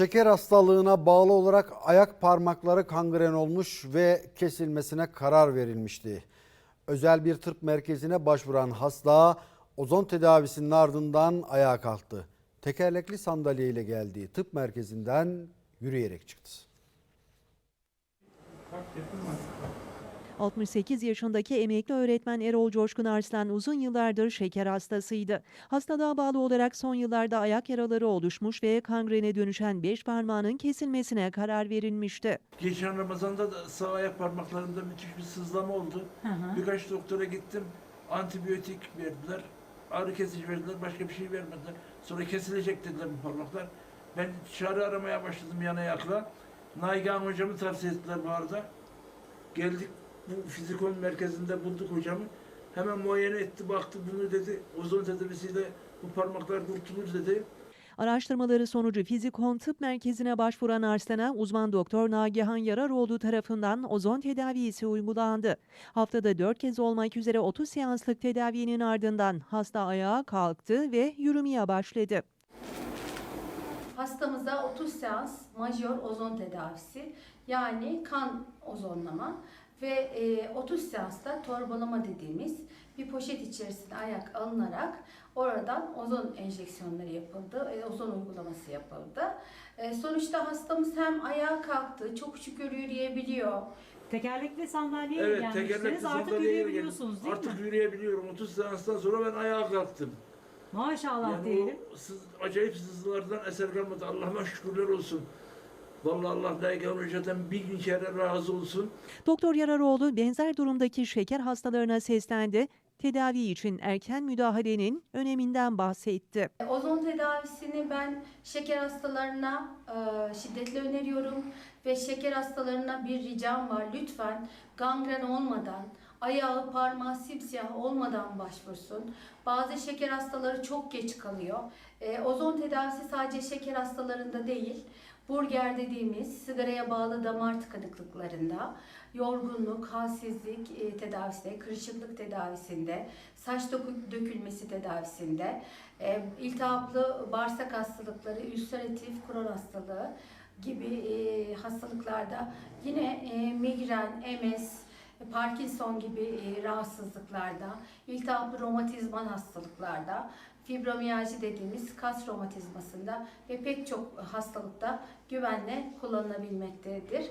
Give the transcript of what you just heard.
Şeker hastalığına bağlı olarak ayak parmakları kangren olmuş ve kesilmesine karar verilmişti. Özel bir tıp merkezine başvuran hasta ozon tedavisinin ardından ayağa kalktı. Tekerlekli sandalyeyle geldiği tıp merkezinden yürüyerek çıktı. 68 yaşındaki emekli öğretmen Erol Coşkun Arslan uzun yıllardır şeker hastasıydı. Hastalığa bağlı olarak son yıllarda ayak yaraları oluşmuş ve kangrene dönüşen beş parmağının kesilmesine karar verilmişti. Geçen Ramazan'da da sağ ayak parmaklarımda müthiş bir sızlama oldu. Birkaç doktora gittim. Antibiyotik verdiler. Ağrı kesici verdiler. Başka bir şey vermediler. Sonra kesilecek dediler bu parmaklar. Ben çare aramaya başladım yan ayakla. Naigan hocamı tavsiye ettiler bu arada. Geldik bu fizikon merkezinde bulduk hocamı. Hemen muayene etti, baktı bunu dedi. Ozon tedavisiyle bu parmaklar kurtulur dedi. Araştırmaları sonucu Fizikon Tıp Merkezi'ne başvuran Arslan'a uzman doktor Nagihan Yararoğlu tarafından ozon tedavisi uygulandı. Haftada 4 kez olmak üzere 30 seanslık tedavinin ardından hasta ayağa kalktı ve yürümeye başladı. Hastamıza 30 seans majör ozon tedavisi yani kan ozonlama ve e, 30 seansta torbalama dediğimiz bir poşet içerisine ayak alınarak oradan ozon enjeksiyonları yapıldı, e, ozon uygulaması yapıldı. E, sonuçta hastamız hem ayağa kalktı, çok şükür yürüyebiliyor. Tekerlekli sandalyeye Evet, gelmiştiniz. tekerlekli Artık sandalyeye yürüyebiliyorsunuz geldim. değil Artık mi? yürüyebiliyorum. 30 seanstan sonra ben ayağa kalktım. Maşallah Yani diyelim. o sız, acayip sızılardan eser kalmadı. Allah'ıma şükürler olsun. Vallahi Allah Layıkan Hoca'dan bin kere razı olsun. Doktor Yararoğlu benzer durumdaki şeker hastalarına seslendi. Tedavi için erken müdahalenin öneminden bahsetti. Ozon tedavisini ben şeker hastalarına e, şiddetle öneriyorum ve şeker hastalarına bir ricam var. Lütfen gangren olmadan, ayağı parmağı simsiyah olmadan başvursun. Bazı şeker hastaları çok geç kalıyor. E, ozon tedavisi sadece şeker hastalarında değil, burger dediğimiz sigaraya bağlı damar tıkanıklıklarında, yorgunluk, halsizlik e, tedavisinde, kırışıklık tedavisinde, saç dökülmesi tedavisinde, e, iltihaplı bağırsak hastalıkları, ülseratif kron hastalığı gibi e, hastalıklarda yine e, migren, MS, Parkinson gibi e, rahatsızlıklarda, iltihaplı romatizmal hastalıklarda, fibromiyalji dediğimiz kas romatizmasında ve pek çok hastalıkta güvenle kullanılabilmektedir.